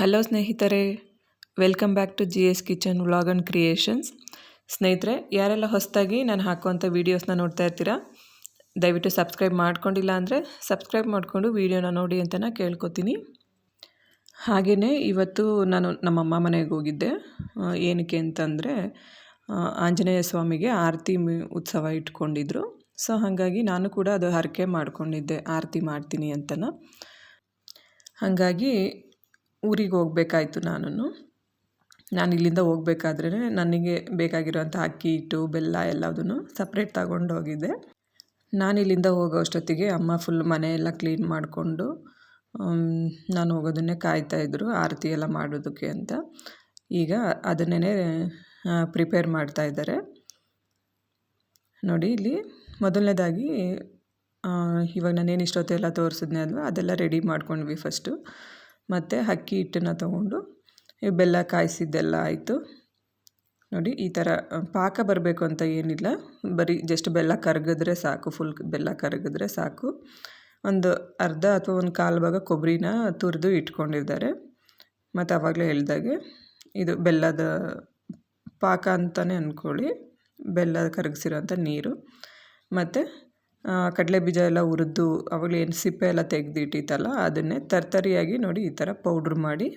Hello ಸ್ನೇಹಿತರೆ, welcome back to G S kitchen vlog and creations. ಸ್ನೇಹಿತರೆ, ಯಾರೆಲ್ಲ ಹೊಸದಾಗಿ ನಾನು ಹಾಕುವಂಥ ವೀಡಿಯೋಸ್ನ ನೋಡ್ತಾ ಇರ್ತೀರಾ, ದಯವಿಟ್ಟು ಸಬ್ಸ್ಕ್ರೈಬ್ ಮಾಡ್ಕೊಂಡಿಲ್ಲ ಅಂದರೆ ಸಬ್ಸ್ಕ್ರೈಬ್ ಮಾಡಿಕೊಂಡು ವೀಡಿಯೋನ ನೋಡಿ ಅಂತ ನಾನು ಕೇಳ್ಕೊತೀನಿ. ಹಾಗೆಯೇ ಇವತ್ತು ನಾನು ನಮ್ಮಮ್ಮ ಮನೆಗೆ ಹೋಗಿದ್ದೆ. ಏನಕ್ಕೆ ಅಂತಂದರೆ ಆಂಜನೇಯ ಸ್ವಾಮಿಗೆ ಆರತಿ ಉತ್ಸವ ಇಟ್ಕೊಂಡಿದ್ರು. ಸೊ, ಹಾಗಾಗಿ ನಾನು ಕೂಡ ಅದು ಹರಕೆ ಮಾಡ್ಕೊಂಡಿದ್ದೆ, ಆರತಿ ಮಾಡ್ತೀನಿ ಅಂತನ. ಹಾಗಾಗಿ ಊರಿಗೆ ಹೋಗ್ಬೇಕಾಯ್ತು ನಾನು ನಾನು ಇಲ್ಲಿಂದ ಹೋಗ್ಬೇಕಾದ್ರೆ ನನಗೆ ಬೇಕಾಗಿರುವಂಥ ಅಕ್ಕಿ, ಹಿಟ್ಟು, ಬೆಲ್ಲ ಎಲ್ಲದನ್ನು ಸಪ್ರೇಟ್ ತಗೊಂಡು ಹೋಗಿದ್ದೆ. ನಾನು ಇಲ್ಲಿಂದ ಹೋಗೋ ಅಷ್ಟೊತ್ತಿಗೆ ಅಮ್ಮ ಫುಲ್ ಮನೆಯೆಲ್ಲ ಕ್ಲೀನ್ ಮಾಡಿಕೊಂಡು ನಾನು ಹೋಗೋದನ್ನೇ ಕಾಯ್ತಾಯಿದ್ರು ಆರತಿ ಎಲ್ಲ ಮಾಡೋದಕ್ಕೆ ಅಂತ. ಈಗ ಅದನ್ನೇ ಪ್ರಿಪೇರ್ ಮಾಡ್ತಾ ಇದ್ದಾರೆ. ನೋಡಿ ಇಲ್ಲಿ ಮೊದಲನೇದಾಗಿ ಇವಾಗ ನಾನೇನು ಇಷ್ಟೊತ್ತೆಲ್ಲ ತೋರಿಸಿದ್ನೆ ಅಲ್ವಾ, ಅದೆಲ್ಲ ರೆಡಿ ಮಾಡ್ಕೊಂಡ್ವಿ ಫಸ್ಟು ಮತ್ತು ಅಕ್ಕಿ ಹಿಟ್ಟನ್ನು ತೊಗೊಂಡು ಈ ಬೆಲ್ಲ ಕಾಯಿಸಿದ್ದೆಲ್ಲ ಆಯಿತು. ನೋಡಿ, ಈ ಥರ ಪಾಕ ಬರಬೇಕು ಅಂತ ಏನಿಲ್ಲ. ಬರೀ ಜಸ್ಟ್ ಬೆಲ್ಲ ಕರಗಿದ್ರೆ ಸಾಕು ಫುಲ್ ಬೆಲ್ಲ ಕರಗಿದ್ರೆ ಸಾಕು. ಒಂದು ಅರ್ಧ ಅಥವಾ ಒಂದು ಕಾಲು ಭಾಗ ಕೊಬ್ಬರಿನ ತುರಿದು ಇಟ್ಕೊಂಡಿದ್ದಾರೆ. ಮತ್ತು ಆವಾಗಲೇ ಹೇಳ್ದಾಗೆ ಇದು ಬೆಲ್ಲದ ಪಾಕ ಅಂತಲೇ ಅಂದ್ಕೊಳ್ಳಿ ಬೆಲ್ಲ ಕರಗಿಸಿರೋಂಥ ನೀರು. ಮತ್ತು ಕಡಲೆ ಬೀಜ ಎಲ್ಲ ಹುರಿದು ಅವಾಗಲೇ ಏನು ಸಿಪ್ಪೆ ಎಲ್ಲ ತೆಗೆದಿಟ್ಟಿತ್ತಲ್ಲ, ಅದನ್ನೇ ತರ್ತರಿಯಾಗಿ ನೋಡಿ ಈ ಥರ ಪೌಡ್ರ್ ಮಾಡಿ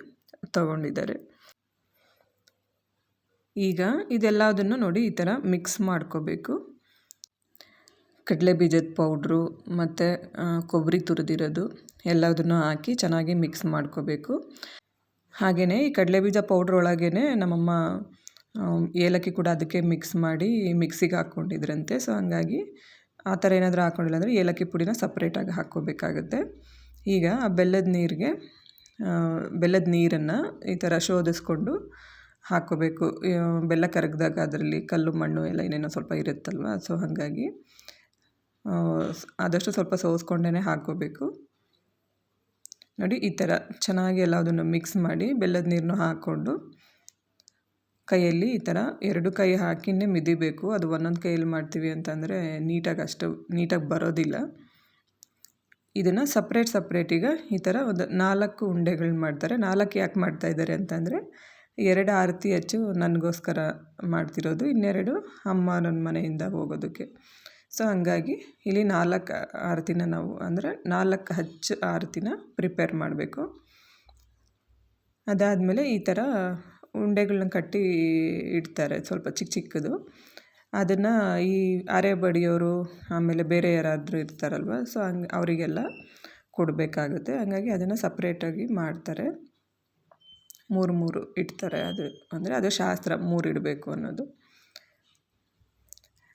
ತಗೊಂಡಿದ್ದಾರೆ. ಈಗ ಇದೆಲ್ಲದನ್ನು ನೋಡಿ ಈ ಥರ ಮಿಕ್ಸ್ ಮಾಡ್ಕೋಬೇಕು. ಕಡಲೆ ಬೀಜದ ಪೌಡ್ರು ಮತ್ತು ಕೊಬ್ಬರಿ ತುರಿದಿರೋದು ಎಲ್ಲದನ್ನು ಹಾಕಿ ಚೆನ್ನಾಗಿ ಮಿಕ್ಸ್ ಮಾಡ್ಕೋಬೇಕು. ಹಾಗೆಯೇ ಈ ಕಡಲೆ ಬೀಜ ಪೌಡ್ರ್ ಒಳಗೇ ನಮ್ಮಮ್ಮ ಏಲಕ್ಕಿ ಕೂಡ ಅದಕ್ಕೆ ಮಿಕ್ಸ್ ಮಾಡಿ ಮಿಕ್ಸಿಗೆ ಹಾಕ್ಕೊಂಡಿದ್ರಂತೆ. ಸೊ, ಹಂಗಾಗಿ ಆ ಥರ ಏನಾದರೂ ಹಾಕ್ಕೊಂಡಿಲ್ಲ ಅಂದರೆ ಏಲಕ್ಕಿ ಪುಡಿನ ಸಪ್ರೇಟಾಗಿ ಹಾಕ್ಕೋಬೇಕಾಗುತ್ತೆ. ಈಗ ಆ ಬೆಲ್ಲದ ನೀರಿಗೆ ಬೆಲ್ಲದ ನೀರನ್ನು ಈ ಥರ ಶೋಧಿಸ್ಕೊಂಡು ಹಾಕ್ಕೋಬೇಕು. ಬೆಲ್ಲ ಕರಗಿದಾಗ ಅದರಲ್ಲಿ ಕಲ್ಲು, ಮಣ್ಣು ಎಲ್ಲ ಏನೇನೋ ಸ್ವಲ್ಪ ಇರುತ್ತಲ್ವ? ಸೊ ಹಾಗಾಗಿ ಆದಷ್ಟು ಸ್ವಲ್ಪ ಸೋಸ್ಕೊಂಡೇ ಹಾಕ್ಕೋಬೇಕು. ನೋಡಿ ಈ ಥರ ಚೆನ್ನಾಗಿ ಎಲ್ಲದನ್ನು ಮಿಕ್ಸ್ ಮಾಡಿ ಬೆಲ್ಲದ ನೀರನ್ನು ಹಾಕ್ಕೊಂಡು ಕೈಯಲ್ಲಿ ಈ ಥರ ಎರಡು ಕೈ ಹಾಕಿನೇ ಮಿದಿಬೇಕು. ಅದು ಒಂದೊಂದು ಕೈಯಲ್ಲಿ ಮಾಡ್ತೀವಿ ಅಂತಂದರೆ ನೀಟಾಗಿ ಅಷ್ಟು ನೀಟಾಗಿ ಬರೋದಿಲ್ಲ. ಇದನ್ನು ಸಪ್ರೇಟ್ ಸಪ್ರೇಟಿಗೆ ಈ ಥರ ಒಂದು ನಾಲ್ಕು ಉಂಡೆಗಳನ್ನ ಮಾಡ್ತಾರೆ. ನಾಲ್ಕು ಯಾಕೆ ಮಾಡ್ತಾ ಇದ್ದಾರೆ ಅಂತಂದರೆ ಎರಡು ಆರತಿ ಹಚ್ಚು ನನಗೋಸ್ಕರ ಮಾಡ್ತಿರೋದು, ಇನ್ನೆರಡು ಅಮ್ಮ ನನ್ನ ಮನೆಯಿಂದ ಹೋಗೋದಕ್ಕೆ. ಸೊ ಹಂಗಾಗಿ ಇಲ್ಲಿ ನಾಲ್ಕು ಆರತಿನ ನಾವು ಅಂದರೆ ನಾಲ್ಕು ಹಚ್ಚು ಆರತಿನ ಪ್ರಿಪೇರ್ ಮಾಡಬೇಕು. ಅದಾದಮೇಲೆ ಈ ಥರ ಉಂಡೆಗಳನ್ನ ಕಟ್ಟಿ ಇಡ್ತಾರೆ, ಸ್ವಲ್ಪ ಚಿಕ್ಕ ಚಿಕ್ಕದು. ಅದನ್ನು ಈ ಅರೆ ಬಡಿಯೋರು ಆಮೇಲೆ ಬೇರೆ ಯಾರಾದರೂ ಇರ್ತಾರಲ್ವ, ಸೊ ಹಂಗೆ ಅವರಿಗೆಲ್ಲ ಕೊಡಬೇಕಾಗುತ್ತೆ. ಹಂಗಾಗಿ ಅದನ್ನು ಸಪ್ರೇಟಾಗಿ ಮಾಡ್ತಾರೆ. ಮೂರು ಮೂರು ಇಡ್ತಾರೆ ಅದು. ಅಂದರೆ ಅದು ಶಾಸ್ತ್ರ, ಮೂರು ಇಡಬೇಕು ಅನ್ನೋದು.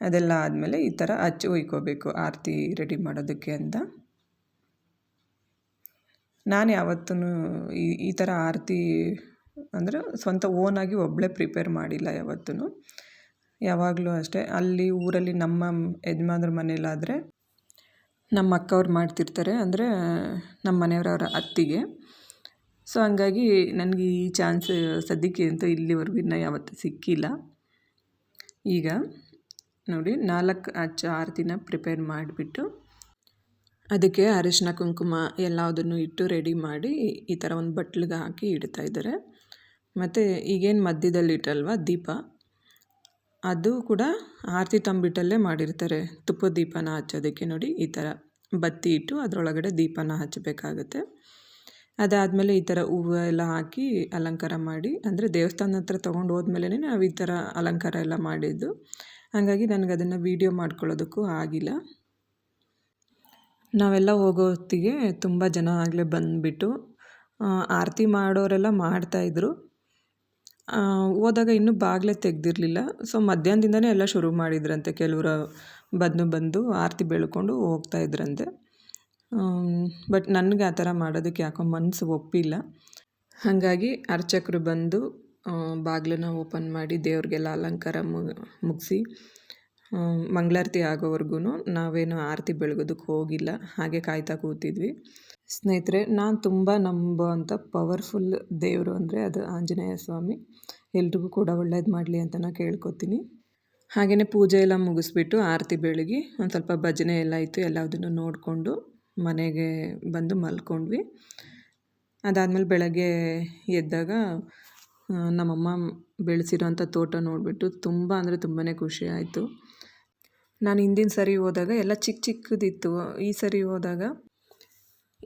ಅದೆಲ್ಲ ಆದಮೇಲೆ ಈ ಥರ ಹಚ್ಚಿ ಒಯ್ಕೋಬೇಕು, ಆರತಿ ರೆಡಿ ಮಾಡೋದಕ್ಕೆ ಅಂತ. ನಾನು ಯಾವತ್ತೂ ಈ ಈ ಥರ ಆರತಿ ಅಂದರೆ ಸ್ವಂತ ಓನಾಗಿ ಒಬ್ಬಳೇ ಪ್ರಿಪೇರ್ ಮಾಡಿಲ್ಲ ಯಾವತ್ತೂ ಯಾವಾಗಲೂ ಅಷ್ಟೇ. ಅಲ್ಲಿ ಊರಲ್ಲಿ ನಮ್ಮ ಯಜಮಾನ್ರ ಮನೇಲಾದರೆ ನಮ್ಮ ಅಕ್ಕವ್ರು ಮಾಡ್ತಿರ್ತಾರೆ. ಅಂದರೆ ನಮ್ಮ ಮನೆಯವರವರ ಅತ್ತಿಗೆ. ಸೊ ಹಂಗಾಗಿ ನನಗೆ ಈ ಚಾನ್ಸ್ ಸದ್ಯಕ್ಕೆ ಅಂತ ಇಲ್ಲಿವರೆಗೂ ಇನ್ನೂ ಯಾವತ್ತು ಸಿಕ್ಕಿಲ್ಲ. ಈಗ ನೋಡಿ, ನಾಲ್ಕು ಅಚ್ಚ ಆರತಿನ ಪ್ರಿಪೇರ್ ಮಾಡಿಬಿಟ್ಟು ಅದಕ್ಕೆ ಅರಿಶಿನ ಕುಂಕುಮ ಎಲ್ಲದನ್ನು ಇಟ್ಟು ರೆಡಿ ಮಾಡಿ ಈ ಥರ ಒಂದು ಬಟ್ಲಿಗೆ ಹಾಕಿ ಇಡ್ತಾ ಇದ್ದಾರೆ. ಮತ್ತು ಈಗೇನು ಮಧ್ಯದಲ್ಲಿ ಇಟ್ಟಲ್ವ ದೀಪ. ಅದು ಕೂಡ ಆರತಿ ತಂಬಿಟ್ಟಲ್ಲೇ ಮಾಡಿರ್ತಾರೆ. ತುಪ್ಪದ ದೀಪನ ಹಚ್ಚೋದಕ್ಕೆ ನೋಡಿ ಈ ಥರ. ಬತ್ತಿ ಇಟ್ಟು ಅದರೊಳಗಡೆ ದೀಪನ ಹಚ್ಚಬೇಕಾಗತ್ತೆ. ಅದಾದಮೇಲೆ ಈ ಥರ ಹೂವು ಎಲ್ಲ ಹಾಕಿ ಅಲಂಕಾರ ಮಾಡಿ, ಅಂದರೆ ದೇವಸ್ಥಾನ ಹತ್ರ ತೊಗೊಂಡು ಹೋದ್ಮೇಲೆ ನಾವು ಈ ಥರ ಅಲಂಕಾರ ಎಲ್ಲ ಮಾಡಿದ್ದು. ಹಾಗಾಗಿ ನನಗೆ ಅದನ್ನು ವೀಡಿಯೋ ಮಾಡ್ಕೊಳ್ಳೋದಕ್ಕೂ ಆಗಿಲ್ಲ. ನಾವೆಲ್ಲ ಹೋಗೋ ಹೊತ್ತಿಗೆ ತುಂಬ ಜನ ಆಗಲೇ ಬಂದುಬಿಟ್ಟು ಆರತಿ ಮಾಡೋರೆಲ್ಲ ಮಾಡ್ತಾಯಿದ್ರು ಹೋದಾಗ ಇನ್ನೂ ಬಾಗಿಲೆ ತೆಗೆದಿರಲಿಲ್ಲ. ಸೊ ಮಧ್ಯಾಹ್ನದಿಂದನೇ ಎಲ್ಲ ಶುರು ಮಾಡಿದ್ರಂತೆ. ಕೆಲವರು ಬಂದು ಬಂದು ಆರತಿ ಬೆಳ್ಕೊಂಡು ಹೋಗ್ತಾ ಇದ್ರಂತೆ. ಬಟ್ ನನಗೆ ಆ ಥರ ಮಾಡೋದಕ್ಕೆ ಯಾಕೋ ಮನಸ್ಸು ಒಪ್ಪಿಲ್ಲ. ಹಾಗಾಗಿ ಅರ್ಚಕರು ಬಂದು ಬಾಗಿಲನ್ನ ಓಪನ್ ಮಾಡಿ ದೇವ್ರಿಗೆಲ್ಲ ಅಲಂಕಾರ ಮುಗಿಸಿ ಮಂಗಳಾರತಿ ಆಗೋವರೆಗೂ ನಾವೇನು ಆರತಿ ಬೆಳಗೋದಕ್ಕೆ ಹೋಗಿಲ್ಲ. ಹಾಗೆ ಕಾಯ್ತಾ ಕೂತಿದ್ವಿ. ಸ್ನೇಹಿತರೆ, ನಾನು ತುಂಬ ನಂಬುವಂಥ ಪವರ್ಫುಲ್ ದೇವರು ಅಂದರೆ ಅದು ಆಂಜನೇಯ ಸ್ವಾಮಿ. ಎಲ್ರಿಗೂ ಕೂಡ ಒಳ್ಳೇದು ಮಾಡಲಿ ಅಂತ ನಾನು ಕೇಳ್ಕೊತೀನಿ. ಹಾಗೆಯೇ ಪೂಜೆ ಎಲ್ಲ ಮುಗಿಸ್ಬಿಟ್ಟು ಆರತಿ ಬೆಳಗ್ಗೆ ಒಂದು ಸ್ವಲ್ಪ ಭಜನೆ ಎಲ್ಲ ಇತ್ತು ಎಲ್ಲದನ್ನು ನೋಡಿಕೊಂಡು ಮನೆಗೆ ಬಂದು ಮಲ್ಕೊಂಡ್ವಿ. ಅದಾದಮೇಲೆ ಬೆಳಗ್ಗೆ ಎದ್ದಾಗ ನಮ್ಮಮ್ಮ ಬೆಳೆಸಿರೋಂಥ ತೋಟ ನೋಡಿಬಿಟ್ಟು ತುಂಬ ಅಂದರೆ ತುಂಬಾ ಖುಷಿ ಆಯಿತು. ನಾನು ಹಿಂದಿನ ಸರಿ ಹೋದಾಗ ಎಲ್ಲ ಚಿಕ್ಕ ಚಿಕ್ಕದಿತ್ತು. ಈ ಸರಿ ಹೋದಾಗ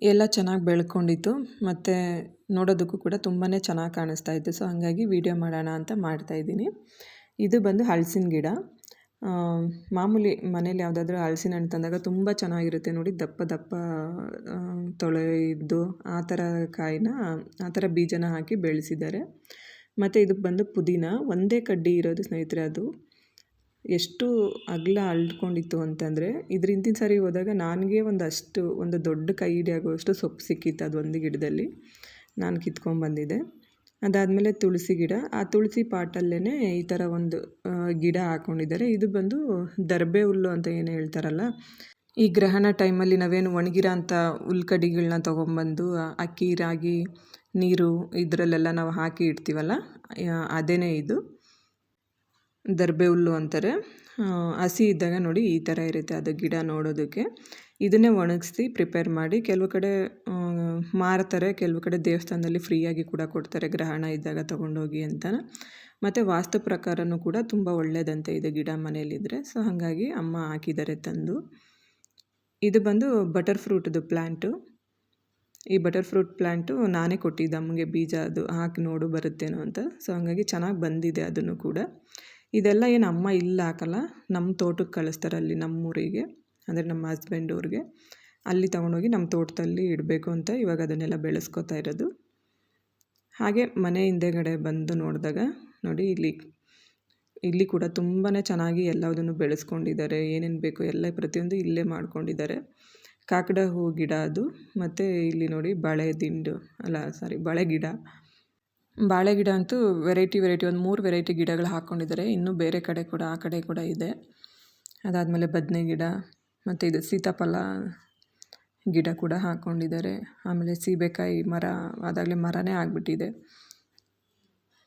ಎಲ್ಲ ಚೆನ್ನಾಗಿ ಬೆಳ್ಕೊಂಡಿತ್ತು. ಮತ್ತು ನೋಡೋದಕ್ಕೂ ಕೂಡ ತುಂಬಾ ಚೆನ್ನಾಗಿ ಕಾಣಿಸ್ತಾ ಇತ್ತು. ಸೊ ಹಾಗಾಗಿ ವೀಡಿಯೋ ಮಾಡೋಣ ಅಂತ ಮಾಡ್ತಾ ಇದ್ದೀನಿ. ಇದು ಬಂದು ಹಲಸಿನ ಗಿಡ. ಮಾಮೂಲಿ ಮನೇಲಿ ಯಾವುದಾದ್ರೂ ಹಲಸಿನ ಹಣ್ಣು ತಂದಾಗ ತುಂಬ ಚೆನ್ನಾಗಿರುತ್ತೆ ನೋಡಿ. ದಪ್ಪ ದಪ್ಪ ತೊಳೆಯಿದ್ದು ತೊಳೆ ಆ ಥರ ಕಾಯಿನ, ಆ ಥರ ಬೀಜನ ಹಾಕಿ ಬೆಳೆಸಿದ್ದಾರೆ. ಮತ್ತು ಇದಕ್ಕೆ ಬಂದು ಪುದೀನ. ಒಂದೇ ಕಡ್ಡಿ ಇರೋದು ಸ್ನೇಹಿತರೆ ಅದು. ಎಷ್ಟು ಅಗಲ ಅಳ್ಕೊಂಡಿತ್ತು ಅಂತಂದರೆ ಇದ್ರ ಹಿಂದಿನ ಸಾರಿ ಹೋದಾಗ ನನಗೆ ಒಂದು ಅಷ್ಟು ಒಂದು ದೊಡ್ಡ ಕೈ ಹಿಡಿಯಾಗುವಷ್ಟು ಸೊಪ್ಪು ಸಿಕ್ಕಿತ್ತು ಅದು ಒಂದು ಗಿಡದಲ್ಲಿ. ನಾನು ಕಿತ್ಕೊಂಡ್ಬಂದಿದ್ದೆ ಅದಾದಮೇಲೆ ತುಳಸಿ ಗಿಡ. ಆ ತುಳಸಿ ಪಾಟಲ್ಲೇ ಈ ಥರ ಒಂದು ಗಿಡ ಹಾಕ್ಕೊಂಡಿದ್ದಾರೆ ಇದು ಬಂದು ದರ್ಬೆ ಹುಲ್ಲು ಅಂತ ಏನು ಹೇಳ್ತಾರಲ್ಲ? ಈ ಗ್ರಹಣ ಟೈಮಲ್ಲಿ ನಾವೇನು ಒಣಗಿರೋ ಅಂಥ ಹುಲ್ಕಡಿಗಳನ್ನ ತೊಗೊಂಬಂದು ಅಕ್ಕಿ, ರಾಗಿ, ನೀರು ಇದರಲ್ಲೆಲ್ಲ ನಾವು ಹಾಕಿ ಇಡ್ತೀವಲ್ಲ? ಅದೇ ಇದು. ದರ್ಬೆ ಹುಲ್ಲು ಅಂತಾರೆ. ಹಸಿ ಇದ್ದಾಗ ನೋಡಿ ಈ ಥರ ಇರುತ್ತೆ ಅದು ಗಿಡ ನೋಡೋದಕ್ಕೆ. ಇದನ್ನೇ ಒಣಗಿಸಿ ಪ್ರಿಪೇರ್ ಮಾಡಿ ಕೆಲವು ಕಡೆ ಮಾರ್ತಾರೆ, ಕೆಲವು ಕಡೆ ದೇವಸ್ಥಾನದಲ್ಲಿ ಫ್ರೀಯಾಗಿ ಕೂಡ ಕೊಡ್ತಾರೆ ಗ್ರಹಣ ಇದ್ದಾಗ ತೊಗೊಂಡೋಗಿ ಅಂತ ಮತ್ತು ವಾಸ್ತು ಪ್ರಕಾರನೂ ಕೂಡ ತುಂಬ ಒಳ್ಳೆಯದಂತೆ ಇದು ಗಿಡ ಮನೆಯಲ್ಲಿದ್ದರೆ ಸೊ, ಹಾಗಾಗಿ ಅಮ್ಮ ಹಾಕಿದ್ದಾರೆ ತಂದು. ಇದು ಬಂದು ಬಟರ್ ಫ್ರೂಟ್ದು ಪ್ಲ್ಯಾಂಟು ಈ ಬಟರ್ ಫ್ರೂಟ್ ಪ್ಲ್ಯಾಂಟು ನಾನೇ ಕೊಟ್ಟಿದ್ದೆ, ಅಮ್ಮಗೆ ಬೀಜ ಅದು ಹಾಕಿ ನೋಡು ಬರುತ್ತೇನೋ ಅಂತ. ಸೊ, ಹಾಗಾಗಿ ಚೆನ್ನಾಗಿ ಬಂದಿದೆ ಅದನ್ನು ಕೂಡ. ಇದೆಲ್ಲ ಏನು ಅಮ್ಮ ಇಲ್ಲ ಹಾಕಲ್ಲ, ನಮ್ಮ ತೋಟಕ್ಕೆ ಕಳಿಸ್ತಾರೆ ಅಲ್ಲಿ ನಮ್ಮೂರಿಗೆ, ಅಂದರೆ ನಮ್ಮ ಹಸ್ಬೆಂಡ್ ಅವ್ರಿಗೆ. ಅಲ್ಲಿ ತೊಗೊಂಡೋಗಿ ನಮ್ಮ ತೋಟದಲ್ಲಿ ಇಡಬೇಕು ಅಂತ ಇವಾಗ ಅದನ್ನೆಲ್ಲ ಬೆಳೆಸ್ಕೊತಾ ಇರೋದು. ಹಾಗೆ ಮನೆ ಹಿಂದೆಗಡೆ ಬಂದು ನೋಡಿದಾಗ, ನೋಡಿ ಇಲ್ಲಿ ಇಲ್ಲಿ ಕೂಡ ತುಂಬಾ ಚೆನ್ನಾಗಿ ಎಲ್ಲದನ್ನು ಬೆಳೆಸ್ಕೊಂಡಿದ್ದಾರೆ, ಏನೇನು ಬೇಕು ಎಲ್ಲ ಪ್ರತಿಯೊಂದು ಇಲ್ಲೇ ಮಾಡ್ಕೊಂಡಿದ್ದಾರೆ. ಕಾಕಡ ಹೂ ಗಿಡ ಅದು, ಮತ್ತು ಇಲ್ಲಿ ನೋಡಿ ಬಾಳೆ ದಿಂಡು, ಅಲ್ಲ ಸಾರಿ ಬಾಳೆ ಗಿಡ. ಬಾಳೆ ಗಿಡ ಅಂತೂ ವೆರೈಟಿ ವೆರೈಟಿ, ಒಂದು ಮೂರು ವೆರೈಟಿ ಗಿಡಗಳು ಹಾಕ್ಕೊಂಡಿದ್ದಾರೆ ಇನ್ನೂ ಬೇರೆ ಕಡೆ ಕೂಡ, ಆ ಕಡೆ ಕೂಡ ಇದೆ. ಅದಾದಮೇಲೆ ಬದನೆ ಗಿಡ, ಮತ್ತು ಇದು ಸೀತಾಫಲ ಗಿಡ ಕೂಡ ಹಾಕ್ಕೊಂಡಿದ್ದಾರೆ ಆಮೇಲೆ ಸೀಬೆಕಾಯಿ ಮರ, ಅದಾಗಲೇ ಮರನೇ ಆಗಿಬಿಟ್ಟಿದೆ.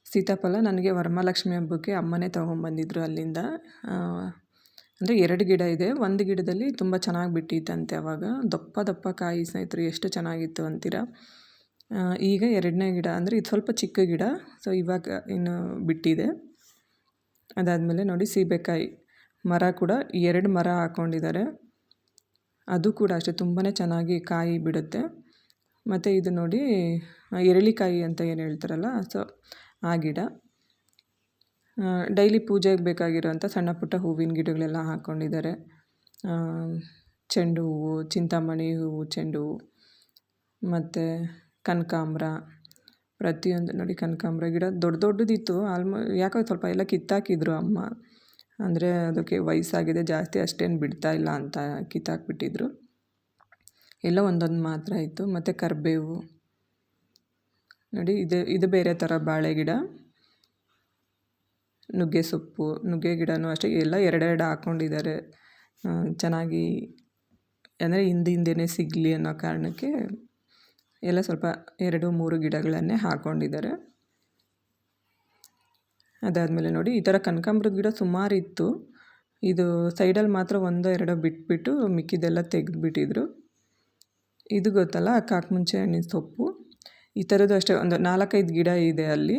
ಸೀತಾಫಲ ನನಗೆ ವರಮಹಾಲಕ್ಷ್ಮಿ ಹಬ್ಬಕ್ಕೆ ಅಮ್ಮನೇ ತೊಗೊಂಬಂದಿದ್ರು ಅಲ್ಲಿಂದ. ಅಂದರೆ ಎರಡು ಗಿಡ ಇದೆ. ಒಂದು ಗಿಡದಲ್ಲಿ ತುಂಬ ಚೆನ್ನಾಗಿ ಬಿಟ್ಟಿತ್ತಂತೆ ಅವಾಗ. ದಪ್ಪ ದಪ್ಪ ಕಾಯಿ ಸ್ನೇಹಿತರು, ಎಷ್ಟು ಚೆನ್ನಾಗಿತ್ತು ಅಂತೀರಾ? ಈಗ ಎರಡನೇ ಗಿಡ, ಅಂದರೆ ಇದು ಸ್ವಲ್ಪ ಚಿಕ್ಕ ಗಿಡ ಸೊ ಇವಾಗ ಇನ್ನು ಬಿಟ್ಟಿದೆ. ಅದಾದಮೇಲೆ ನೋಡಿ ಸೀಬೆಕಾಯಿ ಮರ ಕೂಡ ಎರಡು ಮರ ಹಾಕ್ಕೊಂಡಿದ್ದಾರೆ ಅದು ಕೂಡ ಅಷ್ಟೇ ತುಂಬಾ ಚೆನ್ನಾಗಿ ಕಾಯಿ ಬಿಡುತ್ತೆ. ಮತ್ತು ಇದು ನೋಡಿ ಎರಳಿಕಾಯಿ ಅಂತ ಏನು ಹೇಳ್ತಾರಲ್ಲ ಸೊ ಆ ಗಿಡ. ಡೈಲಿ ಪೂಜೆಗೆ ಬೇಕಾಗಿರೋಂಥ ಸಣ್ಣ ಪುಟ್ಟ ಹೂವಿನ ಗಿಡಗಳೆಲ್ಲ ಹಾಕ್ಕೊಂಡಿದ್ದಾರೆ ಚೆಂಡು ಹೂವು, ಚಿಂತಾಮಣಿ ಹೂವು, ಚೆಂಡು ಹೂವು, ಮತ್ತು ಕನಕಾಂಬ್ರ, ಪ್ರತಿಯೊಂದು ನೋಡಿ ಕನಕಾಂಬ್ರ ಗಿಡ ದೊಡ್ಡ ದೊಡ್ಡದಿತ್ತು. ಆಲ್ಮೋ, ಯಾಕೋ ಸ್ವಲ್ಪ ಎಲ್ಲ ಕಿತ್ತಾಕಿದ್ರು ಅಮ್ಮ. ಅಂದರೆ ಅದಕ್ಕೆ ವಯಸ್ಸಾಗಿದೆ, ಜಾಸ್ತಿ ಅಷ್ಟೇನು ಬಿಡ್ತಾ ಇಲ್ಲ ಅಂತ ಕಿತ್ತಾಕ್ಬಿಟ್ಟಿದ್ರು. ಎಲ್ಲ ಒಂದೊಂದು ಮಾತ್ರ ಇತ್ತು. ಮತ್ತು ಕರಿಬೇವು. ನೋಡಿ ಇದು ಇದು ಬೇರೆ ಥರ ಬಾಳೆ ಗಿಡ. ನುಗ್ಗೆ ಸೊಪ್ಪು, ನುಗ್ಗೆ ಗಿಡನೂ ಅಷ್ಟೇ. ಎಲ್ಲ ಎರಡೆರಡು ಹಾಕ್ಕೊಂಡಿದ್ದಾರೆ ಚೆನ್ನಾಗಿ, ಅಂದರೆ ಹಿಂದೆ ಸಿಗಲಿ ಅನ್ನೋ ಕಾರಣಕ್ಕೆ ಎಲ್ಲ ಸ್ವಲ್ಪ ಎರಡು, ಮೂರು ಗಿಡಗಳನ್ನೇ ಹಾಕ್ಕೊಂಡಿದ್ದಾರೆ ಅದಾದಮೇಲೆ ನೋಡಿ, ಈ ಥರ ಕನಕಾಂಬ್ರದ ಗಿಡ ಸುಮಾರು ಇತ್ತು. ಇದು ಸೈಡಲ್ಲಿ ಮಾತ್ರ ಒಂದೋ ಎರಡೋ ಬಿಟ್ಬಿಟ್ಟು ಮಿಕ್ಕಿದೆಲ್ಲ ತೆಗೆದುಬಿಟ್ಟಿದ್ರು. ಇದು ಗೊತ್ತಲ್ಲ ಕಾಕಮುಂಚೆ ಹಣ್ಣಿನ ಸೊಪ್ಪು. ಈ ಥರದ್ದು ಅಷ್ಟೇ, ಒಂದು ನಾಲ್ಕೈದು ಗಿಡ ಇದೆ ಅಲ್ಲಿ.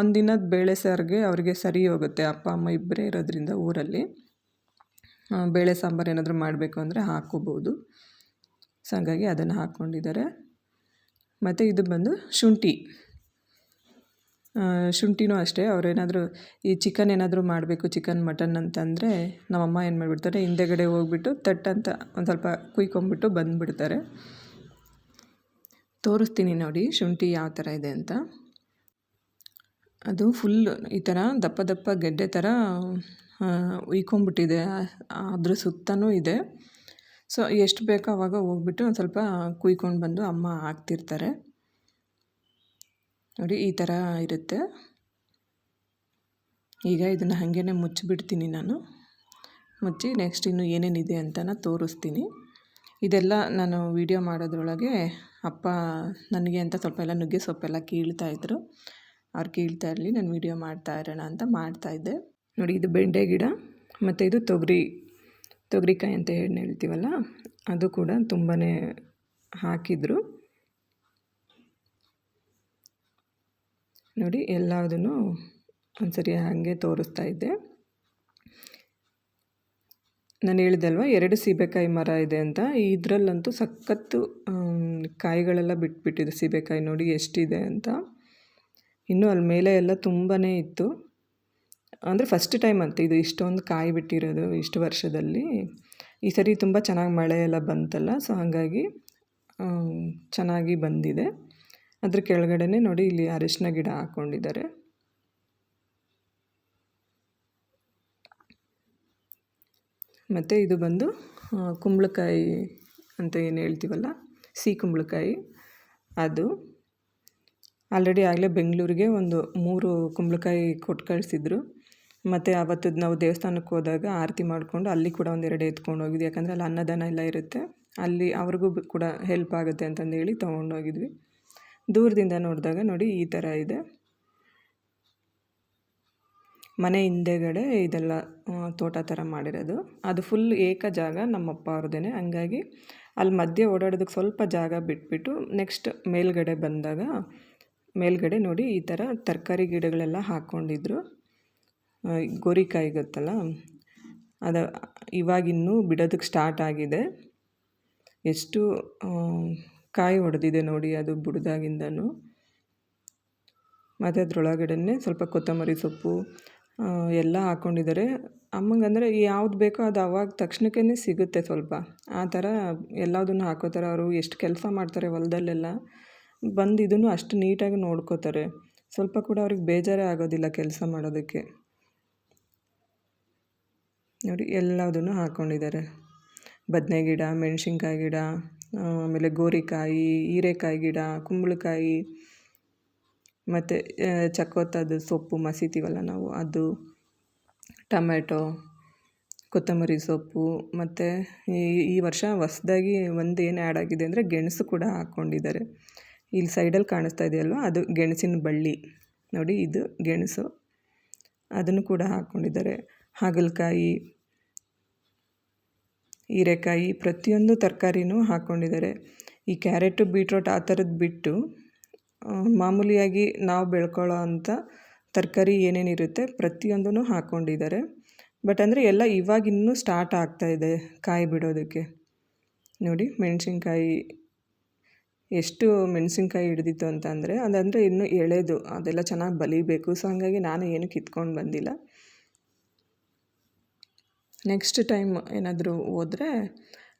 ಒಂದಿನದ ಬೇಳೆ ಸಾರಿಗೆ ಅವರಿಗೆ ಸರಿ ಹೋಗುತ್ತೆ, ಅಪ್ಪ, ಅಮ್ಮ ಇಬ್ಬರೇ ಇರೋದ್ರಿಂದ ಊರಲ್ಲಿ. ಬೇಳೆ ಸಾಂಬಾರು ಏನಾದರೂ ಮಾಡಬೇಕು ಅಂದರೆ ಹಾಕ್ಕೋಬೋದು. ಸೊ ಹಾಗಾಗಿ ಅದನ್ನು ಹಾಕ್ಕೊಂಡಿದ್ದಾರೆ. ಮತ್ತು ಇದು ಬಂದು ಶುಂಠಿ. ಶುಂಠಿನೂ ಅಷ್ಟೇ. ಅವರೇನಾದರೂ ಈ ಚಿಕನ್ ಏನಾದರೂ ಮಾಡಬೇಕು, ಚಿಕನ್ ಮಟನ್ ಅಂತಂದರೆ ನಮ್ಮಮ್ಮ ಏನು ಮಾಡಿಬಿಡ್ತಾರೆ, ಹಿಂದೆಗಡೆ ಹೋಗ್ಬಿಟ್ಟು ತಟ್ಟಂತ ಒಂದು ಸ್ವಲ್ಪ ಕುಯ್ಕೊಂಬಿಟ್ಟು ಬಂದುಬಿಡ್ತಾರೆ. ತೋರಿಸ್ತೀನಿ ನೋಡಿ ಶುಂಠಿ ಯಾವ ಥರ ಇದೆ ಅಂತ. ಅದು ಫುಲ್ ಈ ಥರ ದಪ್ಪ ದಪ್ಪ ಗೆಡ್ಡೆ ಥರ ಉಯ್ಕೊಂಬಿಟ್ಟಿದೆ ಅದ್ರ ಸುತ್ತನೂ ಇದೆ. ಸೊ, ಎಷ್ಟು ಬೇಕೋ ಅವಾಗ ಹೋಗ್ಬಿಟ್ಟು ಒಂದು ಸ್ವಲ್ಪ ಕುಯ್ಕೊಂಡು ಬಂದು ಅಮ್ಮ ಹಾಕ್ತಿರ್ತಾರೆ. ನೋಡಿ, ಈ ಥರ ಇರುತ್ತೆ. ಈಗ ಇದನ್ನು ಹಾಗೇ ಮುಚ್ಚಿಬಿಡ್ತೀನಿ ನಾನು. ಮುಚ್ಚಿ ನೆಕ್ಸ್ಟ್ ಇನ್ನು ಏನೇನಿದೆ ಅಂತನ ತೋರಿಸ್ತೀನಿ. ಇದೆಲ್ಲ ನಾನು ವಿಡಿಯೋ ಮಾಡೋದ್ರೊಳಗೆ ಅಪ್ಪ ನನಗೆ ಅಂತ ಸ್ವಲ್ಪ ಎಲ್ಲ ನುಗ್ಗೆ ಸೊಪ್ಪೆಲ್ಲ ಕೀಳ್ತಾ ಇದ್ದರು ಅವ್ರು ಕೀಳ್ತಾ ಇರಲಿ, ನಾನು ವಿಡಿಯೋ ಮಾಡ್ತಾ ಇರೋಣ ಅಂತ ಮಾಡ್ತಾಯಿದ್ದೆ ನೋಡಿ, ಇದು ಬೆಂಡೆ ಗಿಡ, ಮತ್ತು ಇದು ತೊಗರಿ. ತೊಗರಿಕಾಯಿ ಅಂತ ಹೇಳಿ ಹೇಳ್ತೀವಲ್ಲ, ಅದು ಕೂಡ ತುಂಬಾ ಹಾಕಿದರು. ನೋಡಿ, ಎಲ್ಲದನ್ನು ಒಂದು ಸರಿ ಹಾಗೆ ತೋರಿಸ್ತಾ ಇದ್ದೆ. ನಾನು ಹೇಳಿದಲ್ವ, ಎರಡು ಸೀಬೆಕಾಯಿ ಮರ ಇದೆ ಅಂತ. ಇದರಲ್ಲಂತೂ ಸಖತ್ತು ಕಾಯಿಗಳೆಲ್ಲ ಬಿಟ್ಬಿಟ್ಟಿದೆ ಸೀಬೆಕಾಯಿ ನೋಡಿ ಎಷ್ಟಿದೆ ಅಂತ. ಇನ್ನೂ ಅಲ್ಲಿ ಮೇಲೆ ಎಲ್ಲ ತುಂಬಾ ಇತ್ತು. ಅಂದರೆ ಫಸ್ಟ್ ಟೈಮ್ ಅಂತ, ಇದು ಇಷ್ಟೊಂದು ಕಾಯಿ ಬಿಟ್ಟಿರೋದು ಇಷ್ಟು ವರ್ಷದಲ್ಲಿ. ಈ ಸರಿ ತುಂಬ ಚೆನ್ನಾಗಿ ಮಳೆ ಎಲ್ಲ ಬಂತಲ್ಲ ಸೊ ಹಾಗಾಗಿ ಚೆನ್ನಾಗಿ ಬಂದಿದೆ. ಅದ್ರ ಕೆಳಗಡೆ ನೋಡಿ ಇಲ್ಲಿ ಅರಿಶಿನ ಗಿಡ ಹಾಕ್ಕೊಂಡಿದ್ದಾರೆ ಮತ್ತು ಇದು ಬಂದು ಕುಂಬಳಕಾಯಿ ಅಂತ ಏನು ಹೇಳ್ತೀವಲ್ಲ, ಸಿಹಿ ಕುಂಬಳಕಾಯಿ. ಅದು ಆಲ್ರೆಡಿ ಆಗಲೇ ಬೆಂಗಳೂರಿಗೆ ಒಂದು ಮೂರು ಕುಂಬಳಕಾಯಿ ಕೊಟ್ಟು ಕಳಿಸಿದ್ರು. ಮತ್ತು ಆವತ್ತು ನಾವು ದೇವಸ್ಥಾನಕ್ಕೆ ಹೋದಾಗ ಆರತಿ ಮಾಡಿಕೊಂಡು ಅಲ್ಲಿ ಕೂಡ ಒಂದೆರಡು ಎತ್ಕೊಂಡು ಹೋಗಿದ್ವಿ. ಯಾಕಂದರೆ ಅಲ್ಲಿ ಅನ್ನದಾನ ಎಲ್ಲ ಇರುತ್ತೆ. ಅಲ್ಲಿ ಅವ್ರಿಗೂ ಕೂಡ ಹೆಲ್ಪ್ ಆಗುತ್ತೆ ಅಂತಂದೇಳಿ ತೊಗೊಂಡೋಗಿದ್ವಿ ದೂರದಿಂದ ನೋಡಿದಾಗ ನೋಡಿ ಈ ಥರ ಇದೆ. ಮನೆ ಹಿಂದೆಗಡೆ ಇದೆಲ್ಲ ತೋಟ ಥರ ಮಾಡಿರೋದು. ಅದು ಫುಲ್ ಏಕ ಜಾಗ ನಮ್ಮಪ್ಪ ಅವ್ರದ್ದೇ ಹಂಗಾಗಿ ಅಲ್ಲಿ ಮಧ್ಯೆ ಓಡಾಡೋದಕ್ಕೆ ಸ್ವಲ್ಪ ಜಾಗ ಬಿಟ್ಬಿಟ್ಟು ನೆಕ್ಸ್ಟ್ ಮೇಲ್ಗಡೆ ಬಂದಾಗ ಮೇಲ್ಗಡೆ ನೋಡಿ ಈ ಥರ ತರಕಾರಿ ಗಿಡಗಳೆಲ್ಲ ಹಾಕ್ಕೊಂಡಿದ್ರು ಗೋರಿಕಾಯಿ ಗೊತ್ತಲ್ಲ? ಅದು, ಇವಾಗಿನ್ನೂ ಬಿಡೋದಕ್ಕೆ ಸ್ಟಾರ್ಟ್ ಆಗಿದೆ. ಎಷ್ಟು ಕಾಯಿ ಹೊಡೆದಿದೆ ನೋಡಿ ಅದು ಬುಡದಾಗಿಂದನೂ. ಮತ್ತು ಅದರೊಳಗಡೆನೆ ಸ್ವಲ್ಪ ಕೊತ್ತಂಬರಿ ಸೊಪ್ಪು ಎಲ್ಲ ಹಾಕ್ಕೊಂಡಿದ್ದಾರೆ ಅಮ್ಮಂಗಂದರೆ ಯಾವ್ದು ಬೇಕೋ ಅದು ಅವಾಗ ತಕ್ಷಣಕ್ಕೇ ಸಿಗುತ್ತೆ ಸ್ವಲ್ಪ. ಆ ಥರ ಎಲ್ಲದನ್ನು ಹಾಕೋತಾರೆ ಅವರು. ಎಷ್ಟು ಕೆಲಸ ಮಾಡ್ತಾರೆ ಹೊಲದಲ್ಲೆಲ್ಲ. ಬಂದು ಇದನ್ನು ಅಷ್ಟು ನೀಟಾಗಿ ನೋಡ್ಕೋತಾರೆ. ಸ್ವಲ್ಪ ಕೂಡ ಅವ್ರಿಗೆ ಬೇಜಾರೇ ಆಗೋದಿಲ್ಲ ಕೆಲಸ ಮಾಡೋದಕ್ಕೆ. ನೋಡಿ, ಎಲ್ಲದನ್ನು ಹಾಕ್ಕೊಂಡಿದ್ದಾರೆ ಬದನೆ ಗಿಡ, ಮೆಣಸಿನ್ಕಾಯಿ ಗಿಡ ಆಮೇಲೆ ಗೋರಿಕಾಯಿ, ಹೀರೆಕಾಯಿ ಗಿಡ, ಕುಂಬಳಕಾಯಿ, ಮತ್ತು ಚಕ್ಕೋತದ್ದು ಸೊಪ್ಪು ಮಸೀತೀವಲ್ಲ ನಾವು, ಅದು ಟೊಮೆಟೊ ಕೊತ್ತಂಬರಿ ಸೊಪ್ಪು, ಮತ್ತು ಈ ಈ ವರ್ಷ ಹೊಸ್ದಾಗಿ ಒಂದು ಏನು ಆ್ಯಡ್ ಆಗಿದೆ ಅಂದರೆ ಗೆಣಸು ಕೂಡ ಹಾಕ್ಕೊಂಡಿದ್ದಾರೆ ಇಲ್ಲಿ ಸೈಡಲ್ಲಿ ಕಾಣಿಸ್ತಾ ಇದೆಯಲ್ವ ಅದು ಗೆಣಸಿನ ಬಳ್ಳಿ. ನೋಡಿ, ಇದು ಗೆಣಸು. ಅದನ್ನು ಕೂಡ ಹಾಕ್ಕೊಂಡಿದ್ದಾರೆ ಹಾಗಲಕಾಯಿ, ಹೀರೆಕಾಯಿ ಪ್ರತಿಯೊಂದು ತರಕಾರಿನೂ ಹಾಕ್ಕೊಂಡಿದ್ದಾರೆ ಈ ಕ್ಯಾರೆಟು, ಬೀಟ್ರೋಟ್ ಆ ಥರದ್ದು ಬಿಟ್ಟು ಮಾಮೂಲಿಯಾಗಿ ನಾವು ಬೆಳ್ಕೊಳ್ಳೋ ಅಂಥ ತರಕಾರಿ ಏನೇನಿರುತ್ತೆ ಪ್ರತಿಯೊಂದೂ ಹಾಕ್ಕೊಂಡಿದ್ದಾರೆ ಬಟ್ ಅಂದರೆ ಎಲ್ಲ ಇವಾಗ ಇನ್ನೂ ಸ್ಟಾರ್ಟ್ ಇದೆ ಕಾಯಿ ಬಿಡೋದಕ್ಕೆ. ನೋಡಿ ಮೆಣಸಿನ್ಕಾಯಿ, ಎಷ್ಟು ಮೆಣಸಿನ್ಕಾಯಿ ಹಿಡ್ದಿತ್ತು ಅಂತ ಅಂದರೆ, ಅದಂದರೆ ಇನ್ನೂ ಎಳೆದು ಅದೆಲ್ಲ ಚೆನ್ನಾಗಿ ಬಲಿಬೇಕು. ಸೊ ಹಾಗಾಗಿ ನಾನು ಏನು ಕಿತ್ಕೊಂಡು ಬಂದಿಲ್ಲ. ನೆಕ್ಸ್ಟ್ ಟೈಮ್ ಏನಾದರೂ ಹೋದರೆ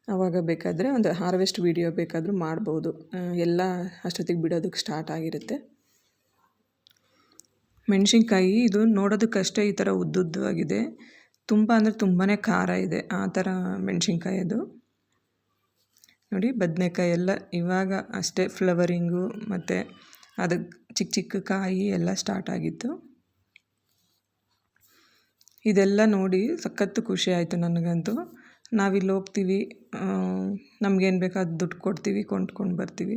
ಆವಾಗ ಬೇಕಾದರೆ ಒಂದು ಹಾರ್ವೆಸ್ಟ್ ವೀಡಿಯೋ ಬೇಕಾದರೂ ಮಾಡ್ಬೋದು. ಎಲ್ಲ ಅಷ್ಟೊತ್ತಿಗೆ ಬಿಡೋದಕ್ಕೆ ಸ್ಟಾರ್ಟ್ ಆಗಿರುತ್ತೆ. ಮೆಣಸಿನ್ಕಾಯಿ ಇದು ನೋಡೋದಕ್ಕಷ್ಟೇ ಈ ಥರ ಉದ್ದುದ್ದವಾಗಿದೆ. ತುಂಬ ಅಂದರೆ ತುಂಬಾ ಖಾರ ಇದೆ ಆ ಥರ ಮೆಣಸಿನ್ಕಾಯಿ ಅದು. ನೋಡಿ ಬದನೆಕಾಯಿ ಎಲ್ಲ ಇವಾಗ ಅಷ್ಟೇ ಫ್ಲವರಿಂಗು ಮತ್ತು ಅದಕ್ಕೆ ಚಿಕ್ಕ ಚಿಕ್ಕ ಕಾಯಿ ಎಲ್ಲ ಸ್ಟಾರ್ಟ್ ಆಗಿತ್ತು. ಇದೆಲ್ಲ ನೋಡಿ ಸಖತ್ತು ಖುಷಿ ಆಯಿತು ನನಗಂತೂ. ನಾವಿಲ್ಲಿ ಹೋಗ್ತೀವಿ ನಮಗೇನು ಬೇಕೋ ಅದು ದುಡ್ಡು ಕೊಡ್ತೀವಿ, ಕೊಂಡ್ಕೊಂಡು ಬರ್ತೀವಿ.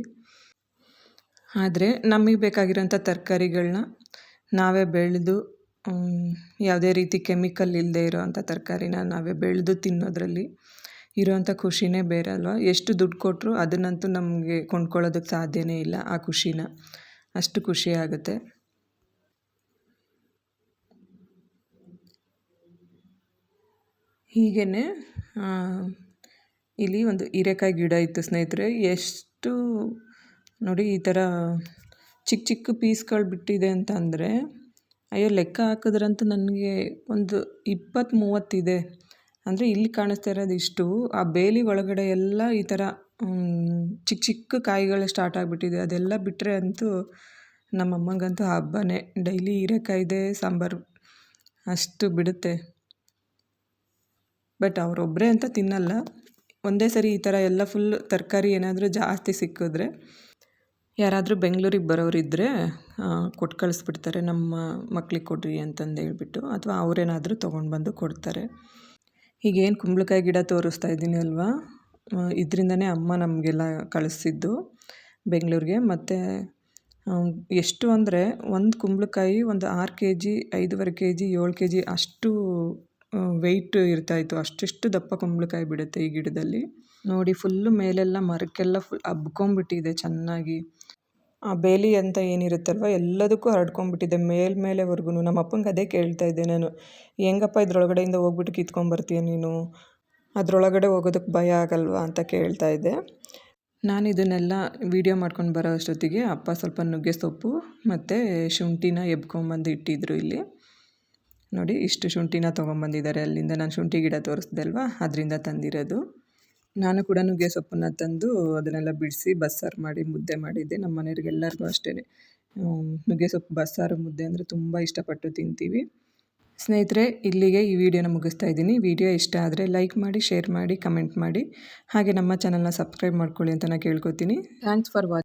ಆದರೆ ನಮಗೆ ಬೇಕಾಗಿರೋಂಥ ತರಕಾರಿಗಳನ್ನ ನಾವೇ ಬೆಳೆದು ಯಾವುದೇ ರೀತಿ ಕೆಮಿಕಲ್ ಇಲ್ಲದೆ ಇರೋವಂಥ ತರಕಾರಿನ ನಾವೇ ಬೆಳೆದು ತಿನ್ನೋದ್ರಲ್ಲಿ ಇರೋವಂಥ ಖುಷಿನೇ ಬೇರೆ ಅಲ್ವಾ? ಎಷ್ಟು ದುಡ್ಡು ಕೊಟ್ಟರು ಅದನ್ನಂತೂ ನಮಗೆ ಕೊಂಡ್ಕೊಳ್ಳೋದಕ್ಕೆ ಸಾಧ್ಯವೇ ಇಲ್ಲ ಆ ಖುಷಿನ. ಅಷ್ಟು ಖುಷಿ ಆಗುತ್ತೆ. ಹೀಗೇ ಇಲ್ಲಿ ಒಂದು ಹೀರೆಕಾಯಿ ಗಿಡ ಇತ್ತು ಸ್ನೇಹಿತರೆ. ಎಷ್ಟು ನೋಡಿ ಈ ಥರ ಚಿಕ್ಕ ಚಿಕ್ಕ ಪೀಸ್ಗಳು ಬಿಟ್ಟಿದೆ ಅಂತ ಅಂದರೆ, ಅಯ್ಯೋ ಲೆಕ್ಕ ಹಾಕಿದ್ರಂತೂ ನನಗೆ ಒಂದು ಇಪ್ಪತ್ತು ಮೂವತ್ತಿದೆ ಅಂದರೆ ಇಲ್ಲಿ ಕಾಣಿಸ್ತಾ ಇರೋದು ಇಷ್ಟು. ಆ ಬೇಲಿ ಒಳಗಡೆ ಎಲ್ಲ ಈ ಥರ ಚಿಕ್ಕ ಚಿಕ್ಕ ಕಾಯಿಗಳು ಸ್ಟಾರ್ಟ್ ಆಗಿಬಿಟ್ಟಿದೆ. ಅದೆಲ್ಲ ಬಿಟ್ಟರೆ ಅಂತೂ ನಮ್ಮ ಅಮ್ಮಂಗಂತೂ ಹಬ್ಬನೇ. ಡೈಲಿ ಹೀರೆಕಾಯಿದೆ, ಸಾಂಬಾರು, ಅಷ್ಟು ಬಿಡುತ್ತೆ. ಬಟ್ ಅವರೊಬ್ಬರೇ ಅಂತ ತಿನ್ನಲ್ಲ. ಒಂದೇ ಸರಿ ಈ ಥರ ಎಲ್ಲ ಫುಲ್ ತರಕಾರಿ ಏನಾದರೂ ಜಾಸ್ತಿ ಸಿಕ್ಕಿದ್ರೆ, ಯಾರಾದರೂ ಬೆಂಗಳೂರಿಗೆ ಬರೋರಿದ್ದರೆ ಕೊಟ್ಟು ಕಳಿಸ್ಬಿಡ್ತಾರೆ. ನಮ್ಮ ಮಕ್ಳಿಗೆ ಕೊಡ್ರಿ ಅಂತಂದು ಹೇಳ್ಬಿಟ್ಟು ಅಥವಾ ಅವರೇನಾದರೂ ತೊಗೊಂಡು ಬಂದು ಕೊಡ್ತಾರೆ. ಈಗೇನು ಕುಂಬಳಕಾಯಿ ಗಿಡ ತೋರಿಸ್ತಾ ಇದ್ದೀನಿ ಅಲ್ವಾ? ಇದರಿಂದನೇ ಅಮ್ಮ ನಮಗೆಲ್ಲ ಕಳಿಸಿದ್ದು ಬೆಂಗಳೂರಿಗೆ. ಮತ್ತು ಎಷ್ಟು ಅಂದರೆ ಒಂದು ಕುಂಬಳಕಾಯಿ ಒಂದು ಆರು ಕೆ ಜಿ ಐದುವರೆ ಕೆ ಜಿ ಏಳು ಕೆ ಜಿ ಅಷ್ಟು ವೆಯ್ಟ್ ಇರ್ತಾಯಿತ್ತು ಅಷ್ಟಿಷ್ಟು ದಪ್ಪ ಕುಂಬಳಕಾಯಿ ಬಿಡುತ್ತೆ ಈ ಗಿಡದಲ್ಲಿ. ನೋಡಿ ಫುಲ್ಲು ಮೇಲೆಲ್ಲ ಮರಕ್ಕೆಲ್ಲ ಫುಲ್ ಹಬ್ಕೊಂಬಿಟ್ಟಿದೆ ಚೆನ್ನಾಗಿ. ಆ ಬೇಲಿ ಅಂತ ಏನಿರುತ್ತಲ್ವ, ಎಲ್ಲದಕ್ಕೂ ಹರಡ್ಕೊಂಡ್ಬಿಟ್ಟಿದೆ. ಮೇಲ್ಮೇಲೆವರೆಗೂ ನಮ್ಮ ಅಪ್ಪಂಗೆ ಅದೇ ಕೇಳ್ತಾ ಇದ್ದೆ ನಾನು. ಹೆಂಗಪ್ಪ ಇದ್ರೊಳಗಡೆಯಿಂದ ಹೋಗ್ಬಿಟ್ಟು ಕಿತ್ಕೊಂಬರ್ತೀಯ ನೀನು? ಅದರೊಳಗಡೆ ಹೋಗೋದಕ್ಕೆ ಭಯ ಆಗಲ್ವಾ? ಅಂತ ಕೇಳ್ತಾ ಇದ್ದೆ. ನಾನು ಇದನ್ನೆಲ್ಲ ವೀಡಿಯೋ ಮಾಡ್ಕೊಂಡು ಬರೋ ಅಷ್ಟೊತ್ತಿಗೆ ಅಪ್ಪ ಸ್ವಲ್ಪ ನುಗ್ಗೆ ಸೊಪ್ಪು ಮತ್ತು ಶುಂಠಿನ ಎಬ್ಕೊಂಬಂದು ಇಟ್ಟಿದ್ರು ಇಲ್ಲಿ. ನೋಡಿ, ಇಷ್ಟು ಶುಂಠಿನ ತೊಗೊಂಬಂದಿದ್ದಾರೆ. ಅಲ್ಲಿಂದ ನಾನು ಶುಂಠಿ ಗಿಡ ತೋರಿಸ್ದೆ ಅಲ್ವಾ? ಅದರಿಂದ ತಂದಿರೋದು. ನಾನು ಕೂಡ ನುಗ್ಗೆ ಸೊಪ್ಪನ್ನು ತಂದು ಅದನ್ನೆಲ್ಲ ಬಿಡಿಸಿ ಬಸ್ಸಾರು ಮಾಡಿ ಮುದ್ದೆ ಮಾಡಿದ್ದೆ. ನಮ್ಮ ಮನೆಯವ್ರಿಗೆಲ್ಲರಿಗೂ ಅಷ್ಟೇ. ನುಗ್ಗೆ ಸೊಪ್ಪು, ಬಸ್ಸಾರು, ಮುದ್ದೆ ಅಂದರೆ ತುಂಬ ಇಷ್ಟಪಟ್ಟು ತಿಂತೀವಿ. ಸ್ನೇಹಿತರೆ, ಇಲ್ಲಿಗೆ ಈ ವಿಡಿಯೋನ ಮುಗಿಸ್ತಾ ಇದ್ದೀನಿ. ವಿಡಿಯೋ ಇಷ್ಟ ಆದರೆ ಲೈಕ್ ಮಾಡಿ, ಶೇರ್ ಮಾಡಿ, ಕಮೆಂಟ್ ಮಾಡಿ. ಹಾಗೆ ನಮ್ಮ ಚಾನಲ್ನ ಸಬ್ಸ್ಕ್ರೈಬ್ ಮಾಡ್ಕೊಳ್ಳಿ ಅಂತ ನಾನು ಕೇಳ್ಕೊತೀನಿ. Thanks for watching